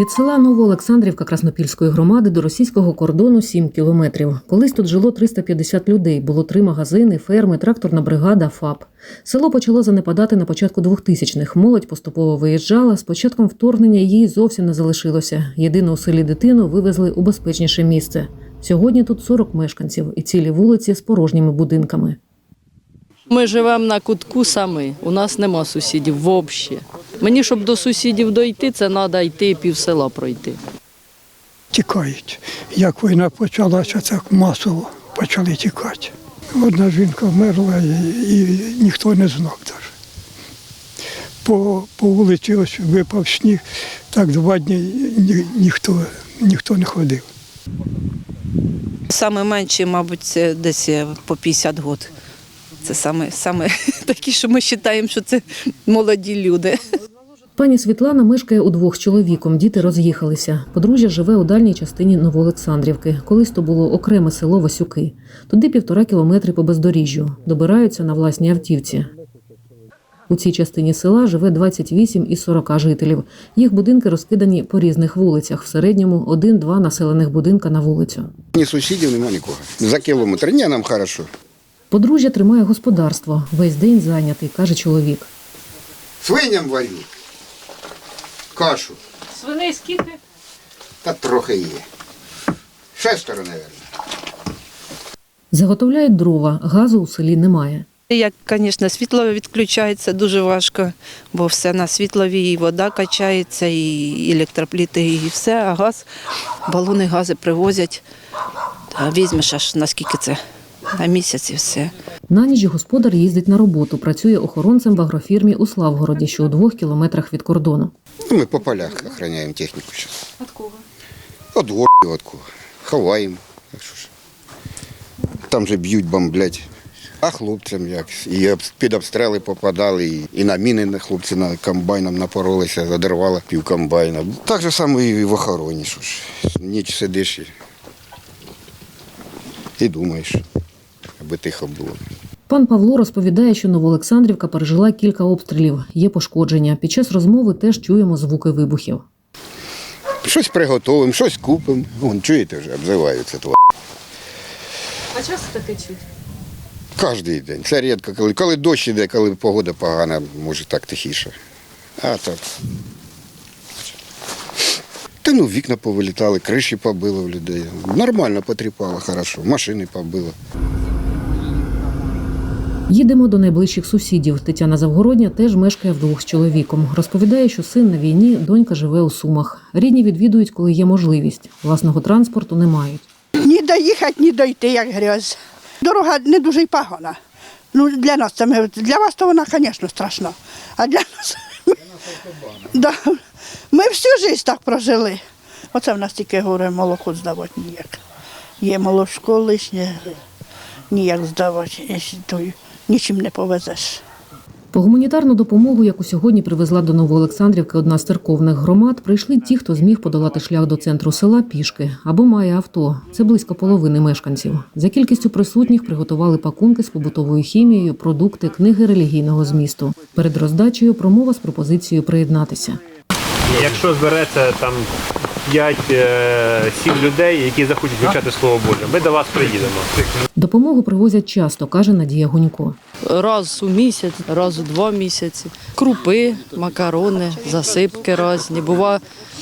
Від села Новоолександрівка Краснопільської громади до російського кордону 7 кілометрів. Колись тут жило 350 людей. Було три магазини, ферми, тракторна бригада, ФАП. Село почало занепадати на початку 2000-х. Молодь поступово виїжджала. З початком вторгнення її зовсім не залишилося. Єдину у селі дитину вивезли у безпечніше місце. Сьогодні тут 40 мешканців і цілі вулиці з порожніми будинками. Ми живемо на кутку самі, у нас нема сусідів взагалі. Мені, щоб до сусідів дойти, це треба йти пів села пройти. тікають. Як війна почалася, так масово почали тікати. Одна жінка вмерла і, і ніхто не знав навіть. По, по вулиці ось випав сніг, так два дні ні, ніхто, ніхто не ходив. Саме менші, мабуть, це десь е, по 50 років. Це саме, саме такі, що ми вважаємо, що це молоді люди. Пані Світлана мешкає удвох з чоловіком. Діти роз'їхалися. Подружжя живе у дальній частині Новоолександрівки. Колись то було окреме село Васюки. Туди півтора кілометри по бездоріжжю. Добираються на власній автівці. У цій частині села живе 28 із 40 жителів. Їх будинки розкидані по різних вулицях. В середньому один-два населених будинка на вулицю. Ні сусідів, нема нікого. За кілометр. Ні, нам хорошо. Подружжя тримає господарство. Весь день зайнятий, каже чоловік. Свиням варю. Кашу. Свиней скільки? Та трохи є. Шестеро, мабуть. Заготовляють дрова, газу у селі немає. Як, звісно, світло відключається дуже важко, бо все на світлові, і вода качається, і електропліти, і все, а газ, балони гази привозять. Та візьмеш аж наскільки це на місяць і все. На ніч господар їздить на роботу, працює охоронцем в агрофірмі у Славгороді, що у двох кілометрах від кордону. Ну, ми по полях охороняємо техніку зараз. От кого? От ворогів, от кого. Ховаємо. Там же б'ють, бомблять. А хлопцям як? І під обстріли попадали, і, на міни на хлопці на комбайном напоролися, задервало пів комбайна. Так же само і в охороні. Що ж. Ніч сидиш і, і думаєш, аби тихо було. Пан Павло розповідає, що Новоолександрівка пережила кілька обстрілів, є пошкодження. Під час розмови теж чуємо звуки вибухів. Щось приготуємо, щось купимо. Вон, чуєте вже, обзиваються тварі. А часто таке чуть? Кожний день. Це рідко, коли, коли дощ іде, коли погода погана, може так тихіше. А так. Та ну вікна повилітали, криші побило в людей. Нормально потріпало, хорошо, машини побило. Їдемо до найближчих сусідів. Тетяна Завгородня теж мешкає вдвох з чоловіком. Розповідає, що син на війні, донька живе у Сумах. Рідні відвідують, коли є можливість. Власного транспорту не мають. Ні доїхати, ні дойти, як грязь. Дорога не дуже й погана. Ну, для нас це ми, для вас то вона, звісно, страшна. А для нас да. ми всю життя так прожили. Оце в нас тільки горе молоко здавати ніяк. Є молочко лишнє, ніяк здавати, якщо то нічим не повезеш. По гуманітарну допомогу, яку сьогодні привезла до Новоолександрівки одна з церковних громад, прийшли ті, хто зміг подолати шлях до центру села пішки або має авто. Це близько половини мешканців. За кількістю присутніх приготували пакунки з побутовою хімією, продукти, книги релігійного змісту. Перед роздачею промова з пропозицією приєднатися. Якщо збереться там 5-7 людей, які захочуть вивчати слово Боже, ми до вас приїдемо. Допомогу привозять часто, каже Надія Гунько. Раз у місяць, раз у два місяці. Крупи, макарони, засипки різні, бува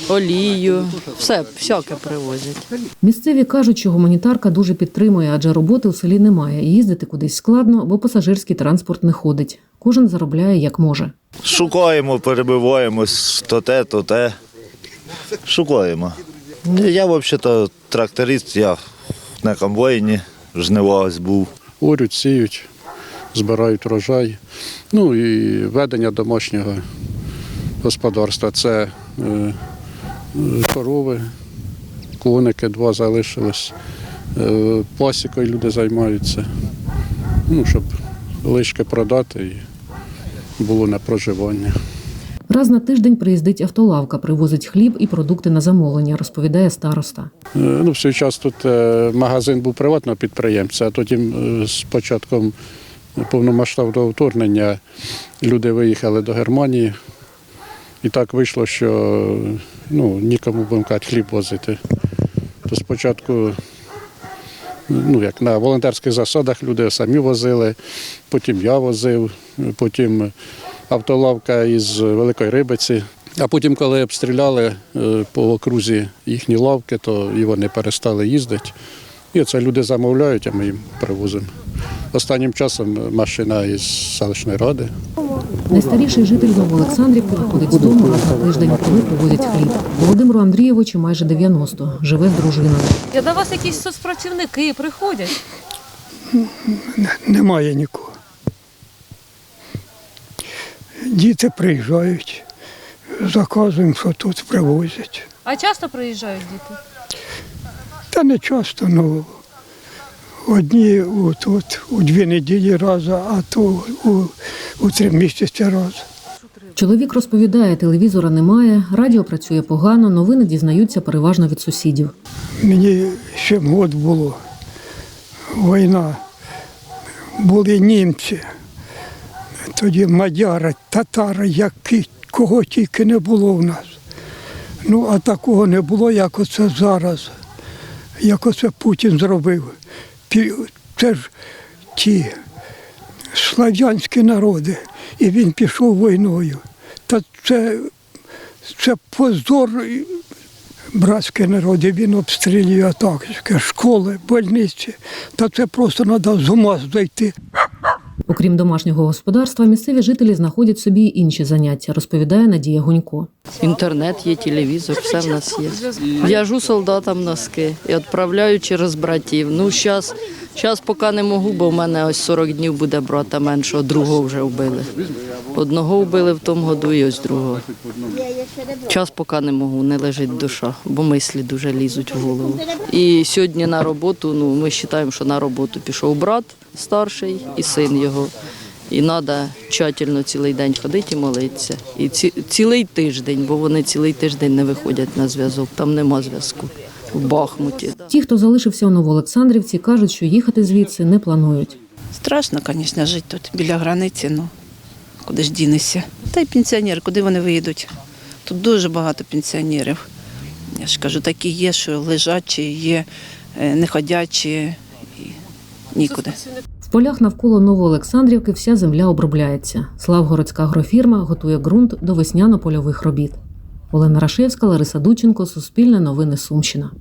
олію, все, всяке привозять. Місцеві кажуть, що гуманітарка дуже підтримує, адже роботи у селі немає. і Їздити кудись складно, бо пасажирський транспорт не ходить. Кожен заробляє як може. Шукаємо, перебиваємось, то те, то те. Шукаємо. Я взагалі тракторист, я на комбайні, жнива був. орють, сіють, збирають врожай. Ну і ведення домашнього господарства це е, корови, коники, два залишились. Е, Пасікою люди займаються, ну, щоб лишки продати і було на проживання. Раз на тиждень приїздить автолавка, привозить хліб і продукти на замовлення, розповідає староста. Е, Ну, в свій час тут е, магазин був приватного підприємця, а тоді е, з початком повномасштабного вторгнення люди виїхали до Германії. І так вийшло, що ну, нікому казати, хліб возити. То спочатку, ну, як на волонтерських засадах люди самі возили, потім я возив, потім автолавка із Великої Рибиці. А потім, коли обстріляли е, по окрузі їхні лавки, то і вони перестали їздити. І це люди замовляють, а ми їм привозимо. Останнім часом машина із селищної ради. Найстаріший житель Новоолександрівки виходить з дому раз на тиждень, коли привозять хліб. Володимиру Андрійовичу майже 90, живе з дружиною. Я до вас якісь соцпрацівники приходять. Немає нікого. Діти приїжджають, заказуємо, що тут привозять. А часто приїжджають діти? Та не часто, ну одні у, тут у дві неділі раз, а то у, у три місяці раз. Чоловік розповідає, телевізора немає, радіо працює погано, новини дізнаються переважно від сусідів. Мені ще год було. Війна. Були німці, тоді мадяри, татари, які, кого тільки не було в нас. Ну, а такого не було, як оце зараз, як оце Путін зробив. Це ж ті слав'янські народи, і він пішов війною. Та це, це позор братські народи, він обстрілює атаки, школи, больниці. Та це просто треба з ума зайти. Окрім домашнього господарства, місцеві жителі знаходять собі й інші заняття, розповідає Надія Гунько. Інтернет є, телевізор, все в нас є. В'яжу солдатам носки і відправляю через братів. Ну, зараз, зараз поки не можу, бо в мене ось 40 днів буде брата меншого, другого вже вбили. Одного вбили в тому году і ось другого. Час поки не можу, не лежить душа, бо мислі дуже лізуть в голову. І сьогодні на роботу, ну ми вважаємо, що на роботу пішов брат старший і син його. І треба тщательно цілий день ходити і молитися. І ці, цілий тиждень, бо вони цілий тиждень не виходять на зв'язок, там нема зв'язку в Бахмуті. Ті, хто залишився у Новоолександрівці, кажуть, що їхати звідси не планують. Страшно, звісно, жити тут біля границі, ну куди ж дінешся. Та й пенсіонери, куди вони виїдуть? Тут дуже багато пенсіонерів. Я ж кажу, такі є, що лежачі, є е, неходячі, нікуди. В полях навколо Новоолександрівки вся земля обробляється. Славгородська агрофірма готує ґрунт до весняно-польових робіт. Олена Рашевська, Лариса Дученко, Суспільне новини Сумщина.